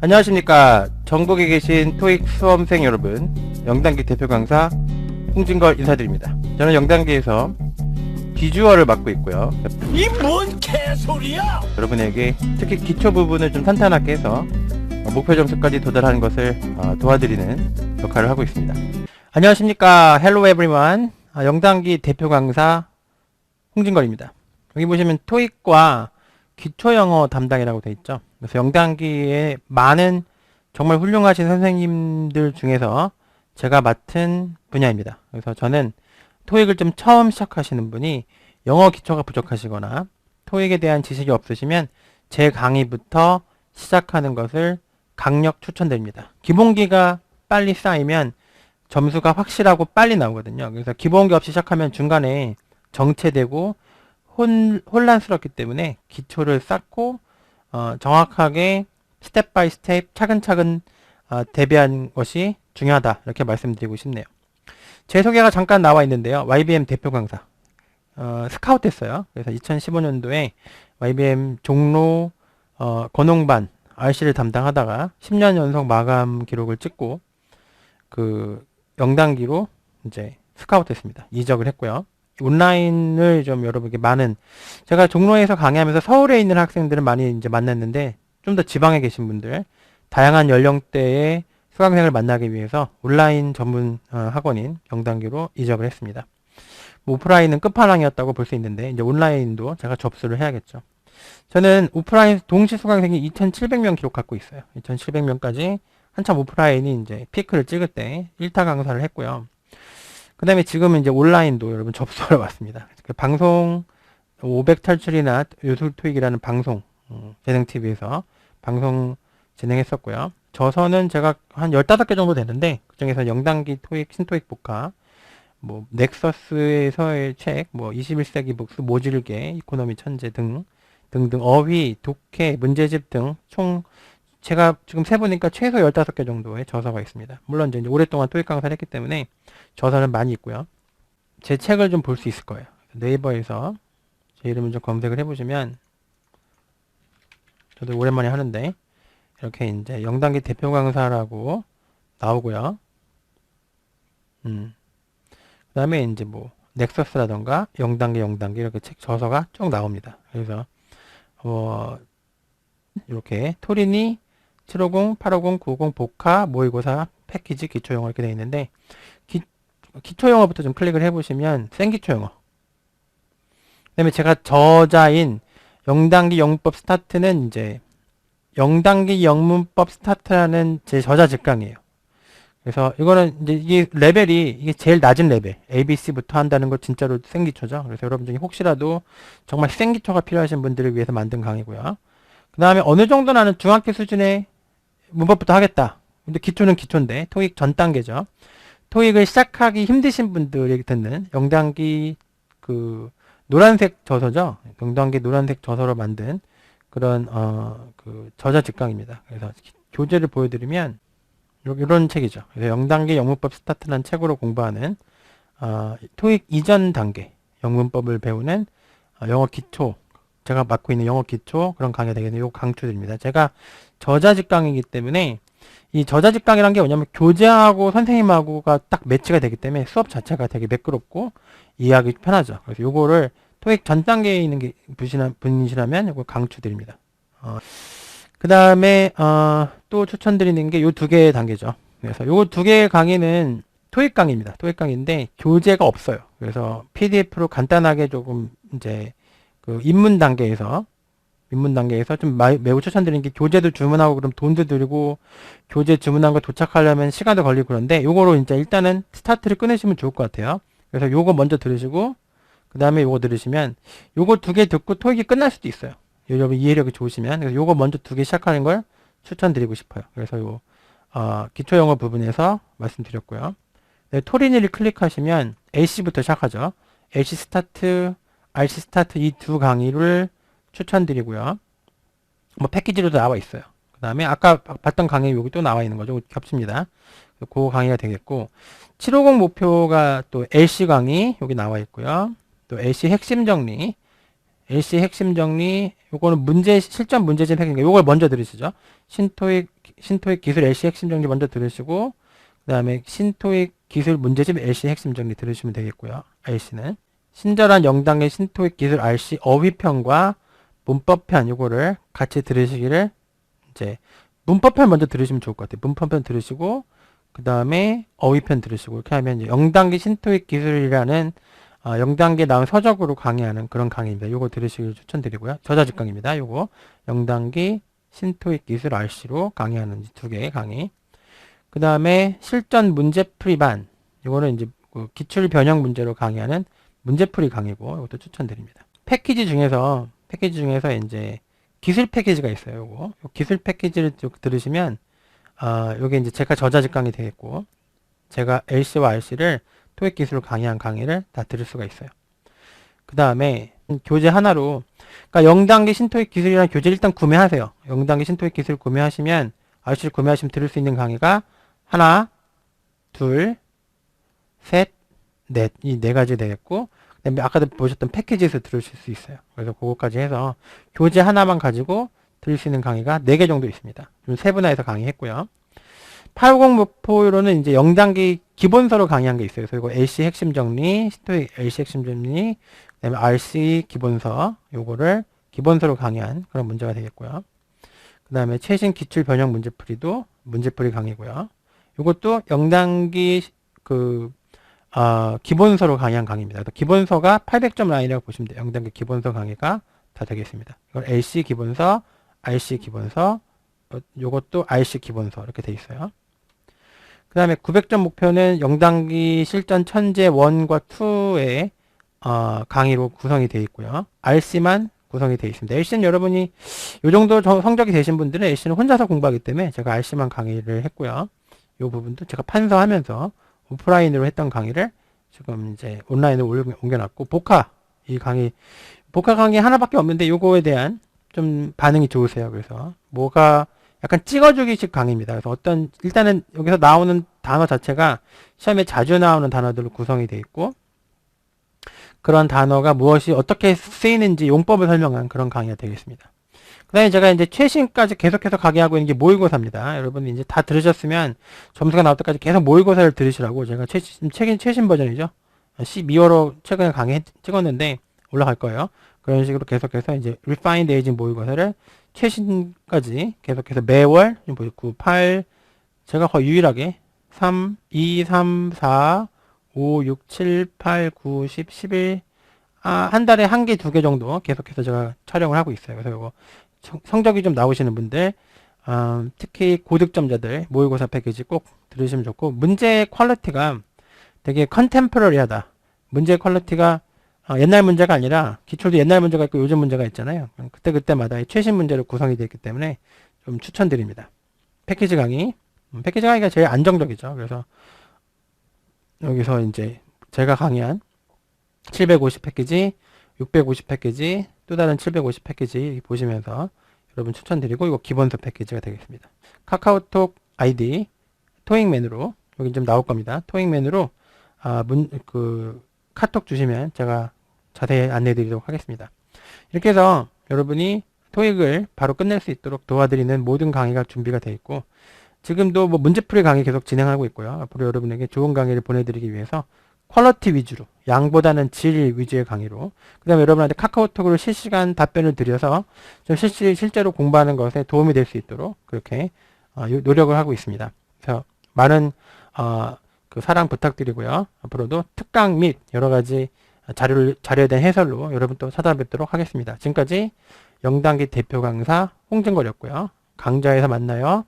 안녕하십니까. 전국에 계신 토익 수험생 여러분, 영단기 대표 강사 홍진걸 인사드립니다. 저는 영단기에서 비주얼을 맡고 있고요. 이 뭔 개소리야! 여러분에게 특히 기초 부분을 좀 탄탄하게 해서 목표 점수까지 도달하는 것을 어, 도와드리는 역할을 하고 있습니다. 안녕하십니까. 헬로 에브리원. 아, 영단기 대표 강사 홍진걸입니다. 여기 보시면 토익과 기초 영어 담당이라고 되어 있죠. 그래서 영단기에 많은 정말 훌륭하신 선생님들 중에서 제가 맡은 분야입니다. 그래서 저는 토익을 좀 처음 시작하시는 분이 영어 기초가 부족하시거나 토익에 대한 지식이 없으시면 제 강의부터 시작하는 것을 강력 추천드립니다. 기본기가 빨리 쌓이면 점수가 확실하고 빨리 나오거든요. 그래서 기본기 없이 시작하면 중간에 정체되고 혼, 혼란스럽기 때문에 기초를 쌓고 어, 정확하게 스텝 바이 스텝 차근차근 어, 대비하는 것이 중요하다 이렇게 말씀드리고 싶네요. 제 소개가 잠깐 나와 있는데요. YBM 대표 강사 어, 스카우트 했어요. 그래서 2015년도에 YBM 종로 어, 건홍반 RC를 담당하다가 10년 연속 마감 기록을 찍고 그 영단기로 이제 스카우트 했습니다. 이적을 했고요. 온라인을 좀 여러분께 많은 제가 종로에서 강의하면서 서울에 있는 학생들은 많이 이제 만났는데 좀 더 지방에 계신 분들 다양한 연령대의 수강생을 만나기 위해서 온라인 전문 어, 학원인 영단기로 이적을 했습니다. 뭐 오프라인은 끝판왕이었다고 볼 수 있는데 이제 온라인도 제가 접수를 해야겠죠. 저는 오프라인 동시 수강생이 2,700명 기록 갖고 있어요. 2,700명까지 한참 오프라인이 이제 피크를 찍을 때 1타 강사를 했고요. 그 다음에 지금은 이제 온라인도 여러분 접수하러 왔습니다. 그 방송 500 탈출이나 요술 토익이라는 방송 음, 재능 TV에서 방송 진행했었고요. 저서는 제가 한 15개 정도 되는데 그중에서 영단기 토익, 신토익 복화, 뭐 넥서스에서의 책, 뭐 21세기 북스, 모질게, 이코노미 천재 등 등등 어휘, 독해, 문제집 등 총 제가 지금 세보니까 최소 15개 정도의 저서가 있습니다. 물론 이제 오랫동안 토익 강사를 했기 때문에 저서는 많이 있고요. 제 책을 좀 볼 수 있을 거예요. 네이버에서 제 이름을 좀 검색을 해보시면 저도 오랜만에 하는데 이렇게 이제 영단기 대표 강사라고 나오고요. 음. 그 다음에 이제 뭐 넥서스라던가 영단계 영단계 이렇게 책 저서가 쭉 나옵니다. 그래서 어 이렇게 토리니 750, 850, 950 복화 모의고사 패키지 기초영어 이렇게 되어 있는데 기, 기초영어부터 좀 클릭을 해보시면 생기초영어 그 다음에 제가 저자인 영단기 영문법 스타트는 이제 영단기 영문법 스타트라는 제 저자 직강이에요. 그래서 이거는 이제 이게 레벨이 이게 제일 낮은 레벨 ABC부터 한다는 거 진짜로 생기초죠. 그래서 여러분 중에 혹시라도 정말 생기초가 필요하신 분들을 위해서 만든 강의고요. 그 다음에 어느 정도 나는 중학교 수준의 문법부터 하겠다. 근데 기초는 기초인데 토익 전 단계죠. 토익을 시작하기 힘드신 분들이 듣는 영단기 그 노란색 저서죠. 영단기 노란색 저서로 만든 그런 어 그 저자 직강입니다. 그래서 교재를 보여드리면 요- 이런 책이죠. 그래서 영단계 영문법 스타트라는 책으로 공부하는 어, 토익 이전 단계 영문법을 배우는 어, 영어 기초 제가 맡고 있는 영어 기초 그런 강의가 되겠네요. 요 강추드립니다. 제가 저자 직 강이기 때문에 이 저자 직강이란 게 뭐냐면 교재하고 선생님하고가 딱 매치가 되기 때문에 수업 자체가 되게 매끄럽고 이해하기 편하죠. 그래서 요거를 토익 전 단계에 있는 게 분이시라- 분이시라면 요거 강추드립니다. 어, 그 다음에 어, 또 추천드리는 게 요 두 개의 단계죠. 그래서 요두 개의 강의는 토익 강의입니다. 토익 강의인데 교재가 없어요. 그래서 PDF로 간단하게 조금 이제 그 입문 단계에서 입문 단계에서 좀 마- 매우 추천드리는 게 교재도 주문하고 그럼 돈도 들고 교재 주문한 거 도착하려면 시간도 걸리고 그런데 요거로 이제 일단은 스타트를 끊으시면 좋을 것 같아요. 그래서 요거 먼저 들으시고 그 다음에 요거 들으시면 요거 두 개 듣고 토익이 끝날 수도 있어요. 여러분 이해력이 좋으시면 그래서 요거 먼저 두 개 시작하는 걸 추천드리고 싶어요. 그래서 요 어, 기초 영어 부분에서 말씀드렸고요. 네, 토리니를 클릭하시면 LC부터 시작하죠. LC 스타트, RC 스타트 이 두 강의를 추천드리고요. 뭐 패키지로도 나와 있어요. 그 다음에 아까 봤던 강의 여기 또 나와 있는 거죠. 겹칩니다. 그 강의가 되겠고 750 목표가 또 LC 강의 여기 나와 있고요. 또 LC 핵심 정리 LC 핵심 정리, 요거는 문제, 실전 문제집 핵인가, 요걸 먼저 들으시죠. 신토익, 신토익 기술 LC 핵심 정리 먼저 들으시고, 그 다음에 신토익 기술 문제집 LC 핵심 정리 들으시면 되겠고요. RC는. 친절한 영당의 신토익 기술 RC 어휘편과 문법편 요거를 같이 들으시기를 이제 문법편 먼저 들으시면 좋을 것 같아요. 문법편 들으시고 그 다음에 어휘편 들으시고 이렇게 하면 영단계 신토익 기술이라는 어, 0단계 나온 서적으로 강의하는 그런 강의입니다. 요거 들으시길 추천드리고요. 저자집 강의입니다. 요거 0단계 신토익 기술 RC로 강의하는 두 개의 강의. 그 다음에 실전 문제 풀이반. 요거는 이제 그 기출 변형 문제로 강의하는 문제풀이 강의고 이것도 추천드립니다. 패키지 중에서 패키지 중에서 이제 기술 패키지가 있어요. 요거 요 기술 패키지를 쭉 들으시면 아, 요게 이제 제가 저자직 강의 되겠고 제가 LC와 RC를 토익 기술로 강의한 강의를 다 들을 수가 있어요. 그 다음에 교재 하나로 그러니까 0단계 신토익 기술이라는 교재 일단 구매하세요. 0단계 신토익 기술 구매하시면 RC를 구매하시면 들을 수 있는 강의가 하나, 둘, 셋, 넷, 이 네 가지 되겠고 그다음에 아까도 보셨던 패키지에서 들으실 수 있어요. 그래서 그거까지 해서 교재 하나만 가지고 들을 수 있는 강의가 4개 정도 있습니다. 좀 세분화해서 강의했고요. 850 목표로는 이제 0단계 기본서로 강의한 게 있어요. 그래서 이거 LC 핵심 정리, 스토익 LC 핵심 정리, 그다음에 RC 기본서 요거를 기본서로 강의한 그런 문제가 되겠고요. 그 다음에 최신 기출 변형 문제풀이도 문제풀이 강의고요. 요것도 0단계 그 아, 기본서로 강의한 강의입니다. 기본서가 800점 라인이라고 보시면 돼요. 0단계 기본서 강의가 다 되겠습니다. 이건 LC 기본서, RC 기본서, 어, 요것도 RC 기본서 이렇게 돼 있어요. 그 다음에 900점 목표는 0단기 실전 천재 1과 2의 어, 강의로 구성이 되어 있고요. RC만 구성이 되어 있습니다. LC는 여러분이 요 정도 저- 성적이 되신 분들은 LC는 혼자서 공부하기 때문에 제가 RC만 강의를 했고요. 요 부분도 제가 판서하면서 오프라인으로 했던 강의를 지금 이제 온라인으로 옮겨- 옮겨놨고 복화 이 강의 복화 강의 하나밖에 없는데 요거에 대한 좀 반응이 좋으세요. 그래서 뭐가 약간 찍어주기식 강의입니다. 그래서 어떤 일단은 여기서 나오는 단어 자체가 시험에 자주 나오는 단어들로 구성이 되어 있고 그런 단어가 무엇이 어떻게 쓰이는지 용법을 설명한 그런 강의가 되겠습니다. 그 다음에 제가 이제 최신까지 계속해서 강의하고 있는 게 모의고사입니다. 여러분이 이제 다 들으셨으면 점수가 나올 때까지 계속 모의고사를 들으시라고 제가 최신, 최신, 최신 버전이죠. 12월호 최근에 강의 찍었는데 올라갈 거예요. 그런 식으로 계속해서 이제 refined aging 모의고사를 최신까지 계속해서 매월 9, 8 제가 거의 유일하게 3, 2, 3, 4, 5, 6, 7, 8, 9, 10, 11 아, 한 달에 한 개, 두 개 정도 계속해서 제가 촬영을 하고 있어요. 그래서 이거 성- 성적이 좀 나오시는 분들 어, 특히 고득점자들 모의고사 패키지 꼭 들으시면 좋고 문제 퀄리티가 되게 컨템퍼러리하다. 문제 퀄리티가 어, 옛날 문제가 아니라 기출도 옛날 문제가 있고 요즘 문제가 있잖아요. 그때 그때마다 최신 문제로 구성이 되어 있기 때문에 좀 추천드립니다. 패키지 강의 음, 패키지 강의가 제일 안정적이죠. 그래서 여기서 이제 제가 강의한 750 패키지, 650 패키지, 또 다른 750 패키지 보시면서 여러분 추천드리고 이거 기본서 패키지가 되겠습니다. 카카오톡 아이디 토익 메뉴로 여기 좀 나올 겁니다. 토익 메뉴로 아, 문, 그 카톡 주시면 제가 자세히 안내해 드리도록 하겠습니다. 이렇게 해서 여러분이 토익을 바로 끝낼 수 있도록 도와드리는 모든 강의가 준비가 되어 있고 지금도 뭐 문제풀이 강의 계속 진행하고 있고요. 앞으로 여러분에게 좋은 강의를 보내드리기 위해서 퀄러티 위주로 양보다는 질 위주의 강의로 그 다음에 여러분한테 카카오톡으로 실시간 답변을 드려서 좀 실시, 실제로 공부하는 것에 도움이 될 수 있도록 그렇게 어, 요- 노력을 하고 있습니다. 그래서 많은 어, 그 사랑 부탁드리고요. 앞으로도 특강 및 여러 가지 자료를, 자료에 대한 해설로 여러분 또 찾아뵙도록 하겠습니다. 지금까지 영단기 대표 강사 홍진걸이었고요. 강좌에서 만나요.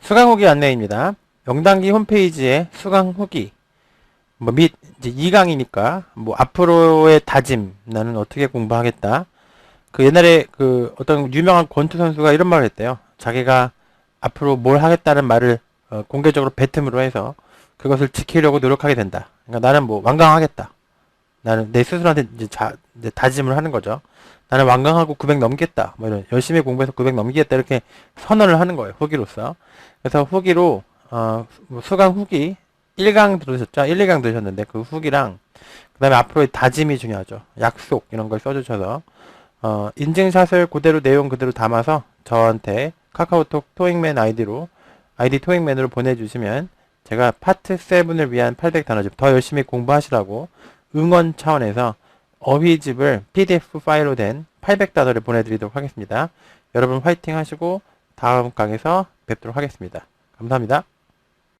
수강 후기 안내입니다. 영단기 홈페이지에 수강 후기 뭐및 이제 2강이니까 뭐 앞으로의 다짐 나는 어떻게 공부하겠다. 그 옛날에 그 어떤 유명한 권투 선수가 이런 말을 했대요. 자기가 앞으로 뭘 하겠다는 말을 어, 공개적으로 뱉음으로 해서 그것을 지키려고 노력하게 된다. 그러니까 나는 뭐 완강하겠다. 나는 내 스스로한테 이제, 자, 이제 다짐을 하는 거죠. 나는 완강하고 900 넘겠다. 뭐 이런 열심히 공부해서 900 넘기겠다 이렇게 선언을 하는 거예요. 후기로서. 그래서 후기로 어, 뭐 수강 후기 1강 들으셨죠? 1, 2강 들으셨는데 그 후기랑 그 다음에 앞으로의 다짐이 중요하죠. 약속 이런 걸 써주셔서 어, 인증샷을 그대로 내용 그대로 담아서 저한테 카카오톡 토익맨 아이디로 아이디 토익맨으로 보내주시면 제가 파트 7을 위한 800단어집 더 열심히 공부하시라고 응원 차원에서 어휘집을 PDF 파일로 된 800단어를 보내드리도록 하겠습니다. 여러분 화이팅 하시고 다음 강에서 뵙도록 하겠습니다. 감사합니다.